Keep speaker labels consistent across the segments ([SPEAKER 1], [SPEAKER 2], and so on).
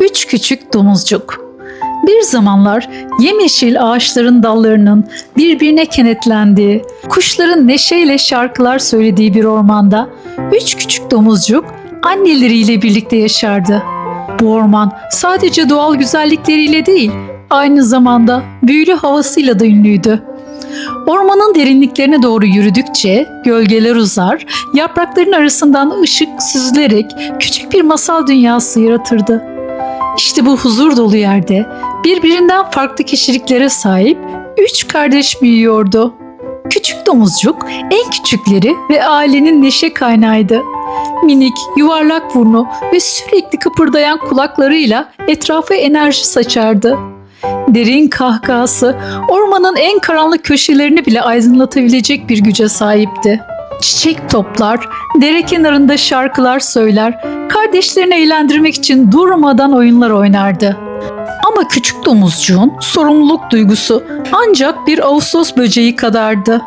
[SPEAKER 1] Üç küçük domuzcuk. Bir zamanlar yemyeşil ağaçların dallarının birbirine kenetlendiği, kuşların neşeyle şarkılar söylediği bir ormanda üç küçük domuzcuk anneleriyle birlikte yaşardı. Bu orman sadece doğal güzellikleriyle değil, aynı zamanda büyülü havasıyla da ünlüydü. Ormanın derinliklerine doğru yürüdükçe gölgeler uzar, yaprakların arasından ışık süzülerek küçük bir masal dünyası yaratırdı. İşte bu huzur dolu yerde birbirinden farklı kişiliklere sahip üç kardeş büyüyordu. Küçük domuzcuk en küçükleri ve ailenin neşe kaynağıydı. Minik, yuvarlak burnu ve sürekli kıpırdayan kulaklarıyla etrafa enerji saçardı. Derin kahkahası ormanın en karanlık köşelerini bile aydınlatabilecek bir güce sahipti. Çiçek toplar, dere kenarında şarkılar söyler, kardeşlerini eğlendirmek için durmadan oyunlar oynardı. Ama küçük domuzcuğun sorumluluk duygusu ancak bir Ağustos böceği kadardı.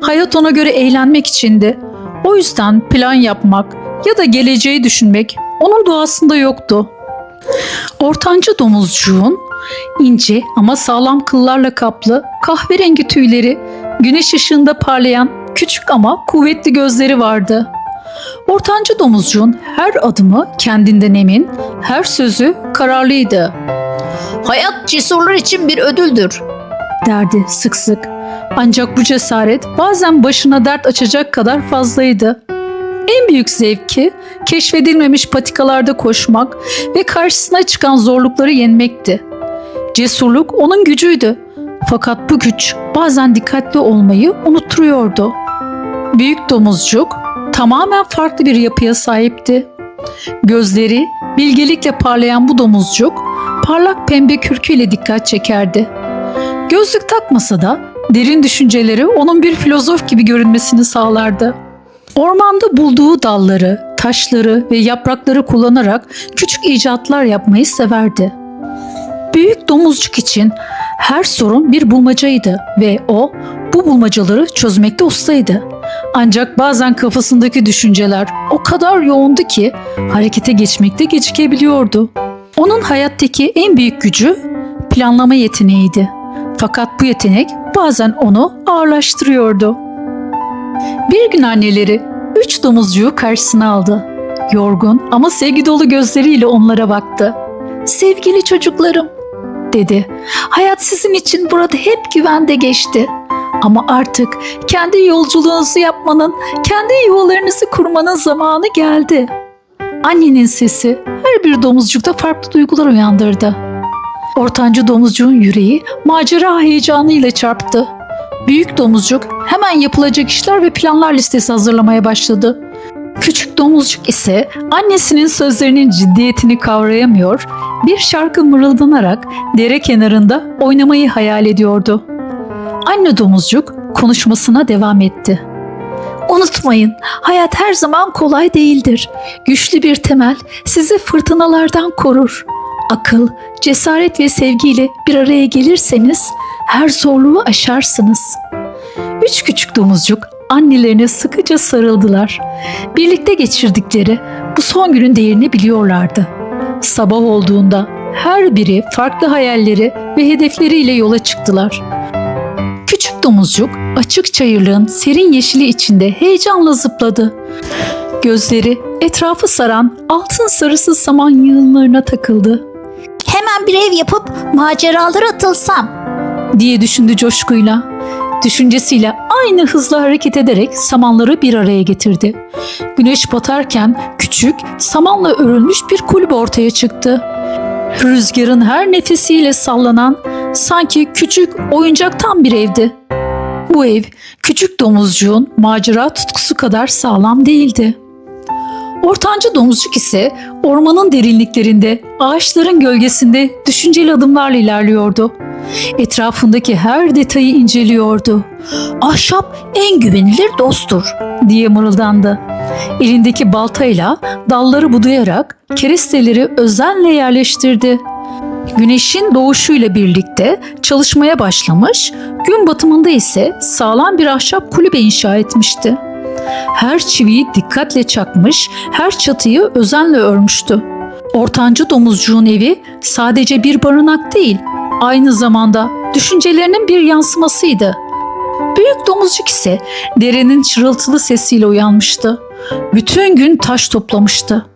[SPEAKER 1] Hayat ona göre eğlenmek içindi. O yüzden plan yapmak ya da geleceği düşünmek onun doğasında yoktu. Ortanca domuzcuğun ince ama sağlam kıllarla kaplı kahverengi tüyleri, güneş ışığında parlayan küçük ama kuvvetli gözleri vardı. Ortanca domuzcuğun her adımı kendinden emin, her sözü kararlıydı.
[SPEAKER 2] Hayat cesurlar için bir ödüldür.
[SPEAKER 1] derdi sık sık. Ancak bu cesaret bazen başına dert açacak kadar fazlaydı. En büyük zevki keşfedilmemiş patikalarda koşmak ve karşısına çıkan zorlukları yenmekti. Cesurluk onun gücüydü. Fakat bu güç bazen dikkatli olmayı unutturuyordu. Büyük domuzcuk tamamen farklı bir yapıya sahipti. Gözleri bilgelikle parlayan bu domuzcuk parlak pembe kürküyle dikkat çekerdi. Gözlük takmasa da derin düşünceleri onun bir filozof gibi görünmesini sağlardı. Ormanda bulduğu dalları, taşları ve yaprakları kullanarak küçük icatlar yapmayı severdi. Büyük domuzcuk için her sorun bir bulmacaydı ve o bu bulmacaları çözmekte ustaydı. Ancak bazen kafasındaki düşünceler o kadar yoğundu ki harekete geçmekte gecikebiliyordu. Onun hayattaki en büyük gücü planlama yeteneğiydi. Fakat bu yetenek bazen onu ağırlaştırıyordu. Bir gün anneleri üç domuzcuğu karşısına aldı. Yorgun ama sevgi dolu gözleriyle onlara baktı. Sevgili çocuklarım, dedi. Hayat sizin için burada hep güvende geçti. Ama artık kendi yolculuğunuzu yapmanın, kendi yuvalarınızı kurmanın zamanı geldi. Annenin sesi her bir domuzcukta farklı duygular uyandırdı. Ortancı domuzcuğun yüreği macera heyecanıyla çarptı. Büyük domuzcuk hemen yapılacak işler ve planlar listesi hazırlamaya başladı. Küçük domuzcuk ise annesinin sözlerinin ciddiyetini kavrayamıyor, bir şarkı mırıldanarak dere kenarında oynamayı hayal ediyordu. Anne domuzcuk konuşmasına devam etti. Unutmayın, hayat her zaman kolay değildir. Güçlü bir temel sizi fırtınalardan korur. Akıl, cesaret ve sevgiyle bir araya gelirseniz her zorluğu aşarsınız. Üç küçük domuzcuk annelerine sıkıca sarıldılar. Birlikte geçirdikleri bu son günün değerini biliyorlardı. Sabah olduğunda her biri farklı hayalleri ve hedefleriyle yola çıktılar. Küçük domuzcuk açık çayırlığın serin yeşili içinde heyecanla zıpladı. Gözleri etrafı saran altın sarısı saman yığınlarına takıldı
[SPEAKER 2] Hemen bir ev yapıp maceralara atılsam.
[SPEAKER 1] diye düşündü coşkuyla. Düşüncesiyle aynı hızla hareket ederek samanları bir araya getirdi. Güneş batarken küçük, samanla örülmüş bir kulübe ortaya çıktı. Rüzgarın her nefesiyle sallanan sanki küçük oyuncaktan bir evdi. Bu ev küçük domuzcuğun macera tutkusu kadar sağlam değildi. Ortanca domuzcuk ise ormanın derinliklerinde, ağaçların gölgesinde düşünceli adımlarla ilerliyordu. Etrafındaki her detayı inceliyordu. Ahşap en güvenilir dosttur diye mırıldandı. Elindeki baltayla dalları budayarak keresteleri özenle yerleştirdi. Güneşin doğuşuyla birlikte çalışmaya başlamış, gün batımında ise sağlam bir ahşap kulübe inşa etmişti. Her çiviyi dikkatle çakmış, her çatıyı özenle örmüştü. Ortancı domuzcuğun evi sadece bir barınak değil, aynı zamanda düşüncelerinin bir yansımasıydı. Büyük domuzcuk ise derenin çırıltılı sesiyle uyanmıştı. Bütün gün taş toplamıştı.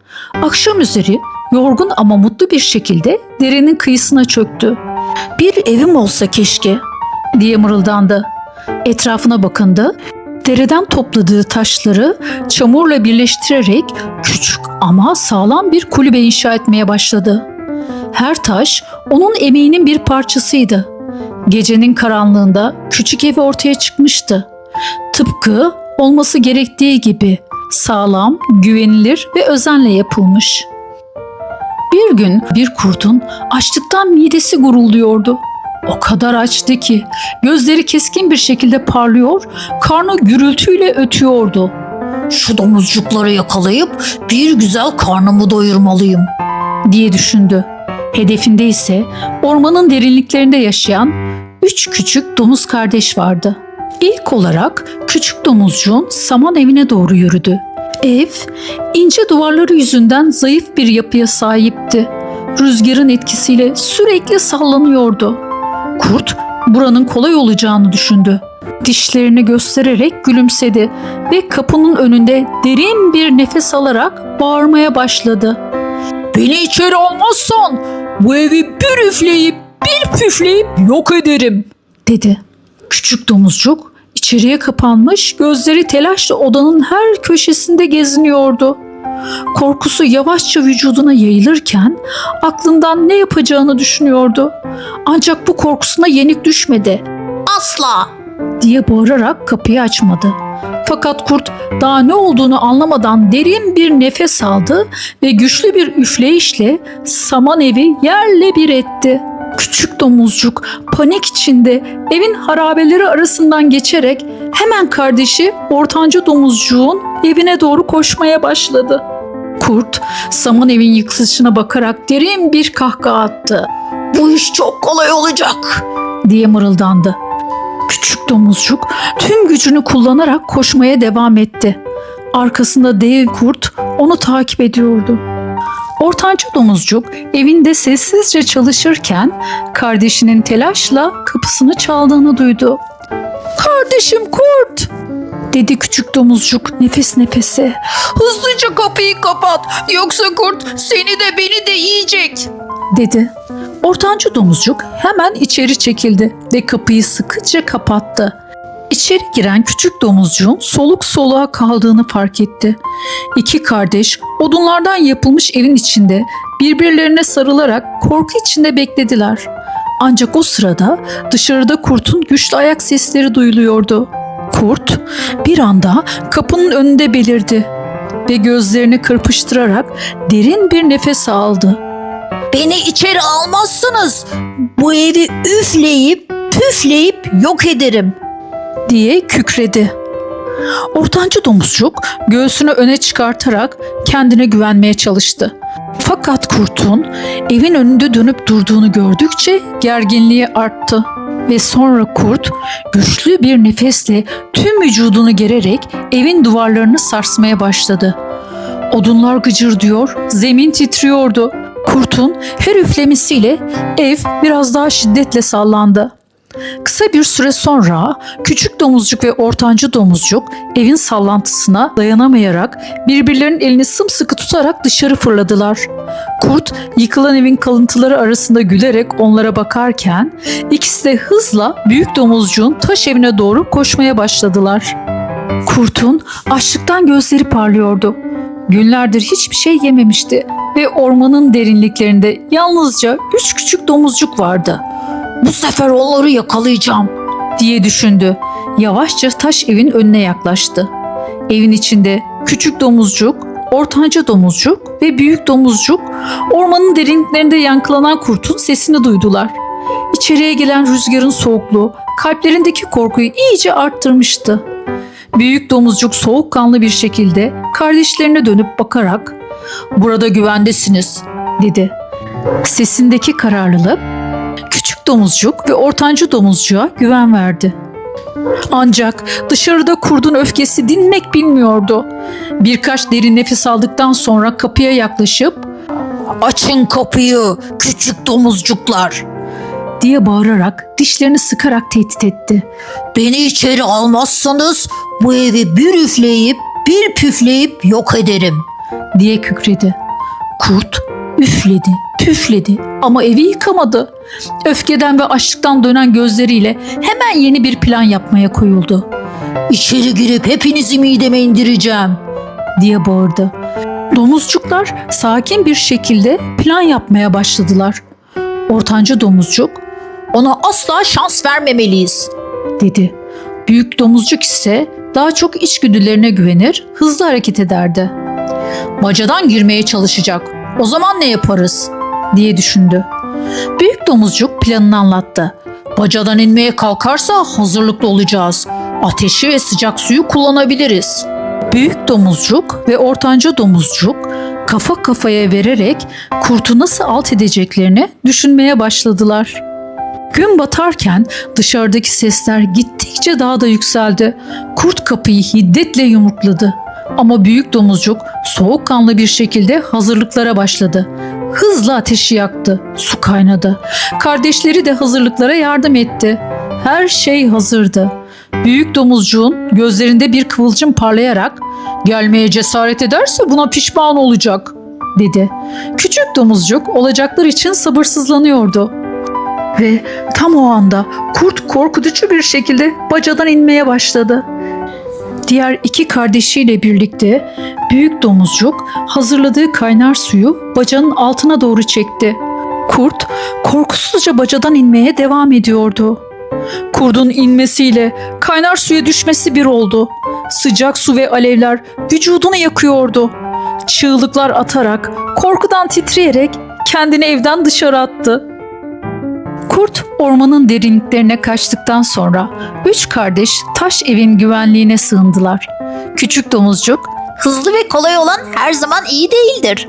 [SPEAKER 1] Akşam üzeri yorgun ama mutlu bir şekilde derenin kıyısına çöktü. Bir evim olsa keşke diye mırıldandı. Etrafına bakındı. Dereden topladığı taşları çamurla birleştirerek küçük ama sağlam bir kulübe inşa etmeye başladı. Her taş onun emeğinin bir parçasıydı. Gecenin karanlığında küçük evi ortaya çıkmıştı. Tıpkı olması gerektiği gibi sağlam, güvenilir ve özenle yapılmış. Bir gün bir kurtun açlıktan midesi gurulduyordu. O kadar açtı ki gözleri keskin bir şekilde parlıyor, karnı gürültüyle ötüyordu.
[SPEAKER 2] Şu domuzcukları yakalayıp bir güzel karnımı doyurmalıyım.
[SPEAKER 1] diye düşündü. Hedefinde ise ormanın derinliklerinde yaşayan üç küçük domuz kardeş vardı. İlk olarak küçük domuzcuğun saman evine doğru yürüdü. Ev ince duvarları yüzünden zayıf bir yapıya sahipti. Rüzgarın etkisiyle sürekli sallanıyordu. Kurt buranın kolay olacağını düşündü. Dişlerini göstererek gülümsedi ve kapının önünde derin bir nefes alarak bağırmaya başladı. Beni içeri almazsan bu evi bir üfleyip bir püfleyip yok ederim dedi. Küçük domuzcuk içeriye kapanmış gözleri telaşla odanın her köşesinde geziniyordu. Korkusu yavaşça vücuduna yayılırken aklından ne yapacağını düşünüyordu. Ancak bu korkusuna yenik düşmedi
[SPEAKER 2] Asla.
[SPEAKER 1] diye bağırarak kapıyı açmadı. Fakat kurt daha ne olduğunu anlamadan derin bir nefes aldı ve güçlü bir üfleyişle saman evi yerle bir etti. Küçük domuzcuk panik içinde evin harabeleri arasından geçerek hemen kardeşi ortanca domuzcuğun evine doğru koşmaya başladı. Kurt saman evin yıkılışına bakarak derin bir kahkaha attı
[SPEAKER 2] Bu iş çok kolay olacak.
[SPEAKER 1] diye mırıldandı. Küçük domuzcuk tüm gücünü kullanarak koşmaya devam etti. Arkasında dev kurt onu takip ediyordu. Ortanca domuzcuk evinde sessizce çalışırken kardeşinin telaşla kapısını çaldığını duydu. Kardeşim kurt dedi küçük domuzcuk nefes nefese.
[SPEAKER 2] Hızlıca kapıyı kapat. Yoksa kurt seni de beni de yiyecek.
[SPEAKER 1] dedi. Ortanca domuzcuk hemen içeri çekildi ve kapıyı sıkıca kapattı. İçeri giren küçük domuzcuğun soluk soluğa kaldığını fark etti. İki kardeş odunlardan yapılmış evin içinde birbirlerine sarılarak korku içinde beklediler. Ancak o sırada dışarıda kurtun güçlü ayak sesleri duyuluyordu. Kurt bir anda kapının önünde belirdi ve gözlerini kırpıştırarak derin bir nefes aldı.
[SPEAKER 2] Beni içeri almazsınız. Bu evi üfleyip püfleyip yok ederim.
[SPEAKER 1] Diye kükredi. Ortancı domuzcuk göğsünü öne çıkartarak kendine güvenmeye çalıştı. Fakat kurtun evin önünde dönüp durduğunu gördükçe gerginliği arttı ve sonra kurt güçlü bir nefesle tüm vücudunu gererek evin duvarlarını sarsmaya başladı. Odunlar gıcırdıyor, zemin titriyordu. Kurtun her üflemesiyle ev biraz daha şiddetle sallandı. Kısa bir süre sonra küçük domuzcuk ve ortancı domuzcuk evin sallantısına dayanamayarak birbirlerinin elini sımsıkı tutarak dışarı fırladılar. Kurt yıkılan evin kalıntıları arasında gülerek onlara bakarken ikisi de hızla büyük domuzcuğun taş evine doğru koşmaya başladılar. Kurtun açlıktan gözleri parlıyordu. Günlerdir hiçbir şey yememişti ve ormanın derinliklerinde yalnızca üç küçük domuzcuk vardı
[SPEAKER 2] Bu sefer onları yakalayacağım.
[SPEAKER 1] diye düşündü. Yavaşça taş evin önüne yaklaştı. Evin içinde küçük domuzcuk, ortanca domuzcuk ve büyük domuzcuk ormanın derinliklerinde yankılanan kurtun sesini duydular. İçeriye gelen rüzgarın soğukluğu kalplerindeki korkuyu iyice arttırmıştı. Büyük domuzcuk soğukkanlı bir şekilde kardeşlerine dönüp bakarak "Burada güvendesiniz." dedi. Sesindeki kararlılık domuzcuk ve ortancı domuzcuğa güven verdi. Ancak dışarıda kurdun öfkesi dinmek bilmiyordu. Birkaç derin nefes aldıktan sonra kapıya yaklaşıp
[SPEAKER 2] Açın kapıyı küçük domuzcuklar.
[SPEAKER 1] diye bağırarak dişlerini sıkarak tehdit etti.
[SPEAKER 2] Beni içeri almazsanız bu evi bir üfleyip bir püfleyip yok ederim.
[SPEAKER 1] diye kükredi. Kurt üfledi, püfledi ama evi yıkamadı. Öfkeden ve açlıktan dönen gözleriyle hemen yeni bir plan yapmaya koyuldu
[SPEAKER 2] İçeri girip hepinizi mideme indireceğim.
[SPEAKER 1] diye bağırdı. Domuzcuklar sakin bir şekilde plan yapmaya başladılar. Ortanca domuzcuk
[SPEAKER 2] Ona asla şans vermemeliyiz.
[SPEAKER 1] dedi. Büyük domuzcuk ise daha çok içgüdülerine güvenir, hızlı hareket ederdi
[SPEAKER 2] Bacadan girmeye çalışacak. O zaman ne yaparız?
[SPEAKER 1] Diye düşündü. Büyük domuzcuk planını anlattı.
[SPEAKER 2] Bacadan inmeye kalkarsa hazırlıklı olacağız. Ateşi ve sıcak suyu kullanabiliriz.
[SPEAKER 1] Büyük domuzcuk ve ortanca domuzcuk kafa kafaya vererek kurtu nasıl alt edeceklerini düşünmeye başladılar. Gün batarken dışarıdaki sesler gittikçe daha da yükseldi. Kurt kapıyı hiddetle yumrukladı. Ama büyük domuzcuk soğukkanlı bir şekilde hazırlıklara başladı. Hızla ateşi yaktı. Su kaynadı. Kardeşleri de hazırlıklara yardım etti. Her şey hazırdı. Büyük domuzcuğun gözlerinde bir kıvılcım parlayarak
[SPEAKER 2] Gelmeye cesaret ederse buna pişman olacak.
[SPEAKER 1] dedi. Küçük domuzcuk olacaklar için sabırsızlanıyordu. Ve tam o anda kurt korkutucu bir şekilde bacadan inmeye başladı. Diğer iki kardeşiyle birlikte büyük domuzcuk hazırladığı kaynar suyu bacanın altına doğru çekti. Kurt korkusuzca bacadan inmeye devam ediyordu. Kurdun inmesiyle kaynar suya düşmesi bir oldu. Sıcak su ve alevler vücudunu yakıyordu. Çığlıklar atarak, korkudan titreyerek kendini evden dışarı attı. Kurt ormanın derinliklerine kaçtıktan sonra üç kardeş taş evin güvenliğine sığındılar. Küçük domuzcuk
[SPEAKER 2] Hızlı ve kolay olan her zaman iyi değildir.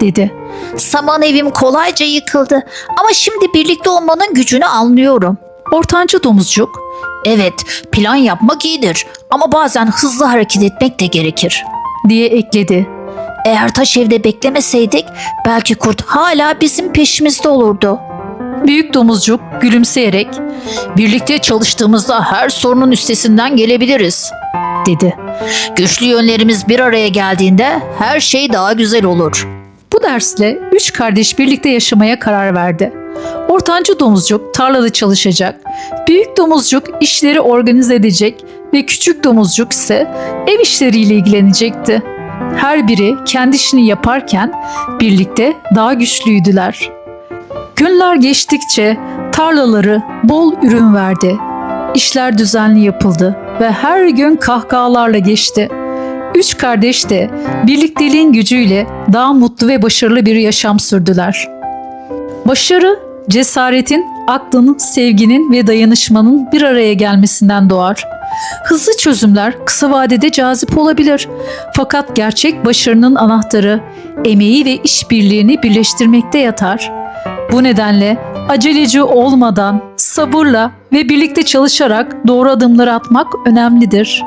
[SPEAKER 1] dedi.
[SPEAKER 2] Saman evim kolayca yıkıldı ama şimdi birlikte olmanın gücünü anlıyorum.
[SPEAKER 1] Ortanca domuzcuk
[SPEAKER 2] Evet, plan yapmak iyidir ama bazen hızlı hareket etmek de gerekir.
[SPEAKER 1] diye ekledi.
[SPEAKER 2] Eğer taş evde beklemeseydik belki kurt hala bizim peşimizde olurdu.
[SPEAKER 1] Büyük domuzcuk gülümseyerek
[SPEAKER 2] Birlikte çalıştığımızda her sorunun üstesinden gelebiliriz.
[SPEAKER 1] dedi.
[SPEAKER 2] Güçlü yönlerimiz bir araya geldiğinde her şey daha güzel olur.
[SPEAKER 1] Bu dersle üç kardeş birlikte yaşamaya karar verdi. Ortanca domuzcuk tarlada çalışacak, büyük domuzcuk işleri organize edecek ve küçük domuzcuk ise ev işleriyle ilgilenecekti. Her biri kendi işini yaparken birlikte daha güçlüydüler. Günler geçtikçe tarlaları bol ürün verdi. İşler düzenli yapıldı ve her gün kahkahalarla geçti. Üç kardeş de birlikteliğin gücüyle daha mutlu ve başarılı bir yaşam sürdüler. Başarı, cesaretin, aklın, sevginin ve dayanışmanın bir araya gelmesinden doğar. Hızlı çözümler kısa vadede cazip olabilir. Fakat gerçek başarının anahtarı emeği ve işbirliğini birleştirmekte yatar. Bu nedenle aceleci olmadan sabırla ve birlikte çalışarak doğru adımları atmak önemlidir.